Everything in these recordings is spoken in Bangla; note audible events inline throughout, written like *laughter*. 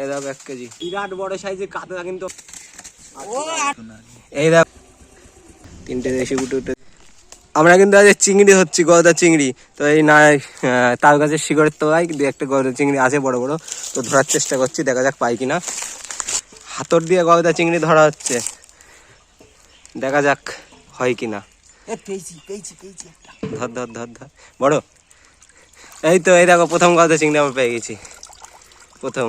এই দেখো এক কেজি। বিরাট বড় সাইজের কাতলা কিন্তু। এই দেখো। তিনটে দেশি গুটে উঠে। আমরা কিন্তু আজ চিংড়ি হচ্ছি গলদা চিংড়ি। তো এই না তার কাছে শিকড়ের তোলায় দু একটা গলদা চিংড়ি আছে বড় বড়। তো ধরার চেষ্টা করছি দেখা যাক পাই কিনা। হাতর দিয়ে গলদা চিংড়ি ধরা হচ্ছে। দেখা যাক হয় কিনা। ধর ধর ধর ধর। বড়। এই তো এই দেখো প্রথম গলদা চিংড়ি আমরা পেয়ে গেছি। প্রথম।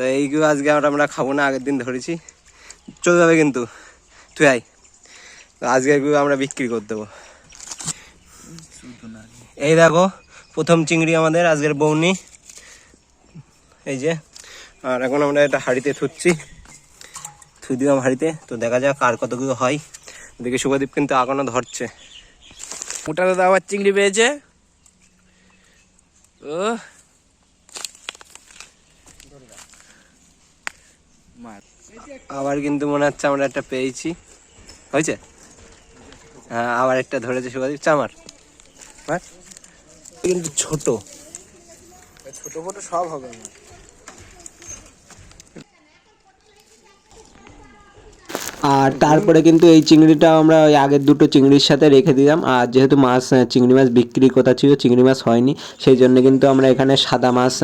তো এইগুলো আজকে আমরা আমরা খাব না, আগের দিন ধরেছি। চলে যাবে কিন্তু। তুই আয়। তো আজকে এগুলো আমরা বিক্রি করে দেবো। এই দেখো, প্রথম চিংড়ি আমাদের, আজকের বৌনি। এই যে, আর এখন আমরা এটা হাঁড়িতে থুচ্ছি। থুই দিলাম হাঁড়িতে, তো দেখা যাক আর কতগুলো হয়। দেখি শুভদীপ কিন্তু এখনও ধরছে। দাদা আবার চিংড়ি পেয়েছে। ও আবার কিন্তু মনে হচ্ছে আমরা একটা পেয়েছি। হয়েছে? হ্যাঁ আবার একটা ধরেছে শুভদীপ চামার। মার। কিন্তু ছোট। ছোট ছোট সব হবে আমার। আর তারপরে কিন্তু এই চিংড়িটা আমরা ওই আগের দুটো চিংড়ির সাথে রেখে দিলাম। আর যেহেতু মাছ চিংড়ি মাছ বিক্রি কথা ছিল চিংড়ি মাছ হয়নি সেই জন্য কিন্তু আমরা এখানে সাদা মাছ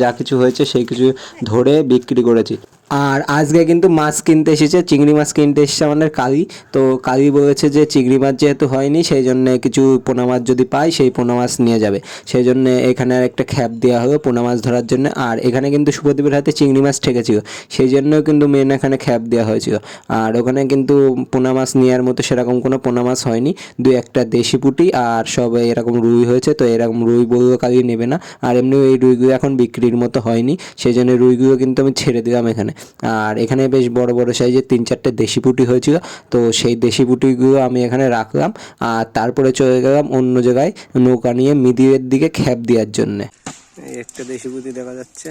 যা কিছু হয়েছে সেই কিছু ধরে বিক্রি করেছি। আর আজকে কিন্তু মাছ কিনতে এসেছে, চিংড়ি মাছ কিনতে এসেছে আমাদের কালি। তো কালি বলেছে যে চিংড়ি মাছ যেহেতু হয়নি, সেই জন্য কিছু পোনা মাছ যদি পাই, সেই পোনা মাছ নিয়ে যাবে। সেই জন্য এখানে আর একটা খ্যাপ দেওয়া হলো পোনা মাছ ধরার জন্য। আর এখানে কিন্তু শুভদীপের হাতে চিংড়ি মাছ ঠেকেছিল, সেই জন্যও কিন্তু মেন এখানে খ্যাপ দেওয়া হয়েছিল। আর ওখানে কিন্তু পোনা মাছ নেওয়ার মতো সেরকম কোনো পোনা মাছ হয়নি, দু একটা দেশি পুঁটি আর সব এরকম রুই হয়েছে, তো এরকম রুই বলুও কালি নেবে না। আর এমনি এই রুইগুলো এখন বিক্রির মতো হয়নি, সেই জন্য রুইগুলো কিন্তু আমি ছেড়ে দিলাম এখানে। আর এখানে বেশ বড় বড় সাইজের তিন চারটে দেশি পুটি হয়েছিল। তো সেই দেশি পুঁটিগুলো আমি এখানে রাখলাম। আর তারপরে চলে গেলাম অন্য জায়গায় নৌকা নিয়ে মিদিরের দিকে খ্যাপ দেওয়ার জন্যে। একটা দেশি পুঁতি দেখা যাচ্ছে।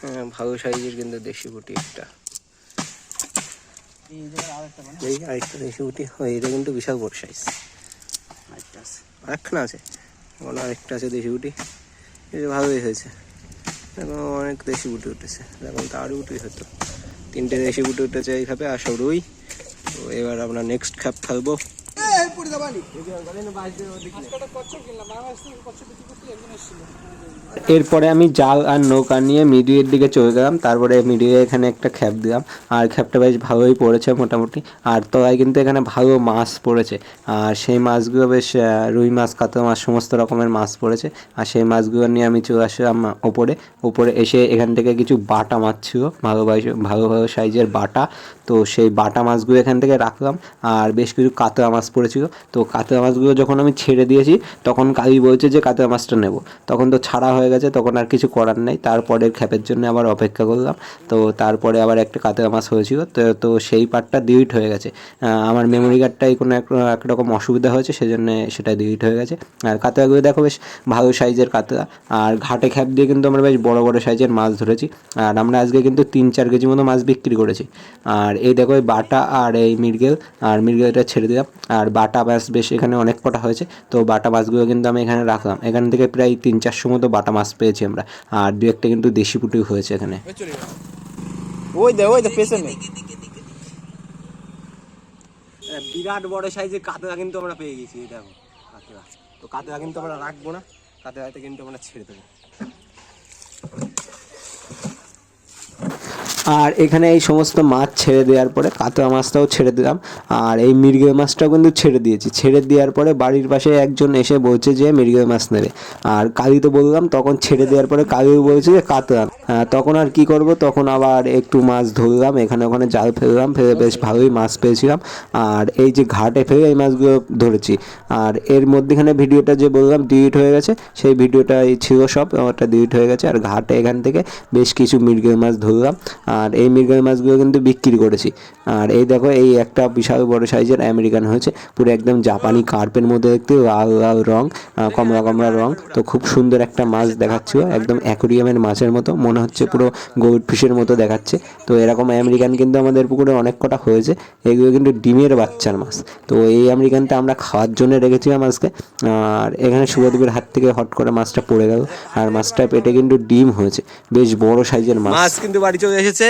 হ্যাঁ ভালো সাইজের কিন্তু দেশি পুঁটি একটা। এই আরেকটা দেশি পুঁটি। হয় এটা কিন্তু বিশাল বড় সাইজ আরেকটা আরেকখানা আছে। আরেকটা আছে দেশি পুঁটি। এটা ভালোই হয়েছে। এখন অনেক দেশি গুটি উঠেছে। এখন তো আরও উঠি হতো তিনটে দেশি গুটি উঠেছে এইভাবে আর সব রুই তো এবার আমরা নেক্সট খাপ খেলব এরপরে আমি জাল আর নৌকা নিয়ে মিডিয়ের দিকে চলে গেলাম, তারপরে মিডিয়ে এখানে একটা খ্যাপ দিলাম, আর খ্যাপটা বেশ ভালোই পড়েছে মোটামুটি, আর তলায় কিন্তু এখানে ভালো মাছ পড়েছে, আর সেই মাছগুলো বেশ রুই মাছ, কাতলা মাছ, সমস্ত রকমের মাছ পড়েছে, আর সেই মাছগুলো নিয়ে আমি চলে আসলাম ওপরে ওপরে এসে এখান থেকে কিছু বাটা মাছ ছিল, ভালো ভালো ভালো সাইজের বাটা, তো সেই বাটা মাছগুলো এখান থেকে রাখলাম, আর বেশ কিছু কাতলা মাছ পড়েছিল তো কাতলা মাছগুলো যখন আমি ছেড়ে দিয়েছি, তখন কালি বলছে যে, কাতলা মাছটা নেব। তখন তো ছাড়া হয়ে গেছে, তখন আর কিছু করার নেই। তারপরের খ্যাপের জন্য আবার অপেক্ষা করলাম। তো তারপরে আবার একটা কাতলা মাছ হয়েছিল। তো তো সেই পার্টটা ডিলিট হয়ে গেছে। আমার মেমোরি কার্ডটাই কোনো এক, একরকম অসুবিধা হয়েছে, সেজন্য সেটা ডিলিট হয়ে গেছে। আর কাতলাগুলো দেখো বেশ ভালো সাইজের কাতলা। আর ঘাটে খ্যাপ দিয়ে কিন্তু আমরা বেশ বড় বড় সাইজের মাছ ধরেছি। আর আমরা আজকে কিন্তু তিন, চার কেজি মতো মাছ বিক্রি করেছি। আর এই দেখো বাটা আর এই মৃগেল। আর মৃগেলটা ছেড়ে দিলাম। আর বাটা মাছ বেশ এখানে অনেক কটা হয়েছে। তো বাটা মাছগুলো কিন্তু আমি এখানে রাখলাম। এখান থেকে প্রায় তিন চারশো মতো বাটা মাছ পেয়েছি আমরা। আর দু একটা কিন্তু দেশি পুটি হয়েছে এখানে। ওই দে ওই দে পেছনে। বিরাট বড় সাইজের কাতলা কিন্তু আমরা পেয়ে গেছি দেখো। কাতলা। তো কাতলা কিন্তু আমরা রাখব না কাতলাতে কিন্তু আমরা ছেড়ে দেবো। আর এখানে এই সমস্ত মাছ ছেড়ে দেওয়ার পরে কাতলা মাছটাও ছেড়ে দিলাম। আর এই মৃগে মাছটাও কিন্তু ছেড়ে দিয়েছি। ছেড়ে দেওয়ার পরে বাড়ির পাশে একজন এসে বলছে যে মৃগে মাছ নেবে। আর কালি তো বললাম, তখন ছেড়ে দেওয়ার পরে কালিও বলছে যে, কাতলা তখন আর কি করব? তখন আবার একটু মাছ ধরলাম এখানে ওখানে জাল ফেললাম ফেলে বেশ ভালোই মাছ পেয়েছিলাম। আর এই যে ঘাটে ফেলে এই মাছগুলো ধরেছি। আর এর মধ্যেখানে ভিডিওটা যে বললাম ডিলিট হয়ে গেছে সেই ভিডিওটাই ছিল সব ওটা ডিলিট হয়ে গেছে। আর ঘাটে এখান থেকে বেশ কিছু মৃগেল মাছ ধরলাম। আর এই মৃগেল মাছগুলো কিন্তু বিক্রি করেছি। আর এই দেখো এই একটা বিশাল বড় সাইজের আমেরিকান হয়েছে। পুরো একদম জাপানি কার্পের মধ্যে দেখতে লাল লাল রং কমলা কমলা রং। তো খুব সুন্দর একটা মাছ দেখাচ্ছিল একদম অ্যাকোরিয়ামের মাছের মতো মনে হচ্ছে পুরো গোল্ড ফিশের মতো দেখাচ্ছে। তো এরকম আমেরিকান কিন্তু আমাদের পুকুরে অনেক কটা হয়েছে। এগুলো কিন্তু ডিমের বাচ্চার মাছ। তো এই আমেরিকানটা আমরা খাওয়ার জন্য রেখেছিলাম আজকে। আর এখানে শুভদীপের হাত থেকে হট করে মাছটা পড়ে গেল। আর মাছটা পেটে কিন্তু ডিম হয়েছে। বেশ বড় সাইজের মাছ। মাছ কিন্তু বাড়ি চলে এসেছে।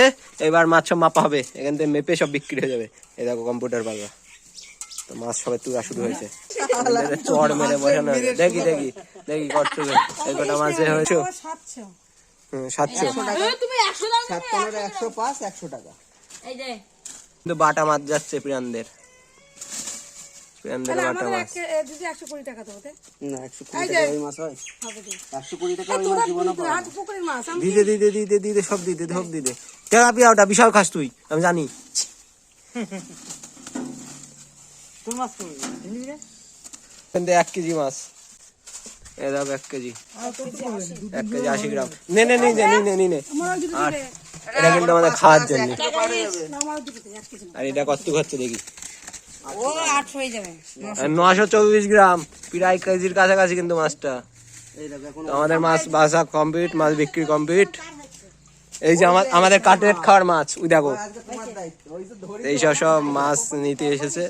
এবার মাছ সব মাপা হবে। এখান থেকে মেপে সব বিক্রি হয়ে যাবে। এই দেখো কম্পিউটার পাল্লা। তো মাছ সবাই তুলা শুরু হয়েছে। চড় মেরে বসানো। দেখি দেখি দেখি কত এই কটা মাছে হয়েছে। সাতশো। হুম, সাতশো তুমি একশো দাম সাত পনেরো একশো পাঁচ একশো টাকা। কিন্তু বাটা মাছ যাচ্ছে প্রিয়ানদের। প্রিয়ানদের তাহলে বাটা আমাদের মাছ। এক একশো কুড়ি টাকা দেবো না একশো কুড়ি টাকা ওই মাছ হয়। একশো কুড়ি টাকা ওই মাছ জীবনে তুই হাত পুকুরের মাছ আমি দিদে দিদে দিদে দিদে সব দিদে সব দিদে। টেকা ওটা বিশাল খাস তুই আমি জানি। *laughs* তোর মাছ এক কেজি মাছ। এ এক কেজি। এক কেজি আশি গ্রাম। নে নে নে নে নে নে নে। আর এটা কিন্তু আমাদের খাওয়ার জন্য। আর এটা কত হচ্ছে দেখি। ও আটশো হয়ে যাবে। নশো চব্বিশ গ্রাম। প্রায় কেজির কাছাকাছি কিন্তু মাছটা। এই দেখো এখন তো আমাদের মাছ বাসা কমপ্লিট মাছ বিক্রি কমপ্লিট এই যে আমাদের কাটলেট খাওয়ার মাছ ওই দেখো। আজকে তোমার দায়িত্ব। ওই যে ধরে এইসব সব মাছ নিতে এসেছে।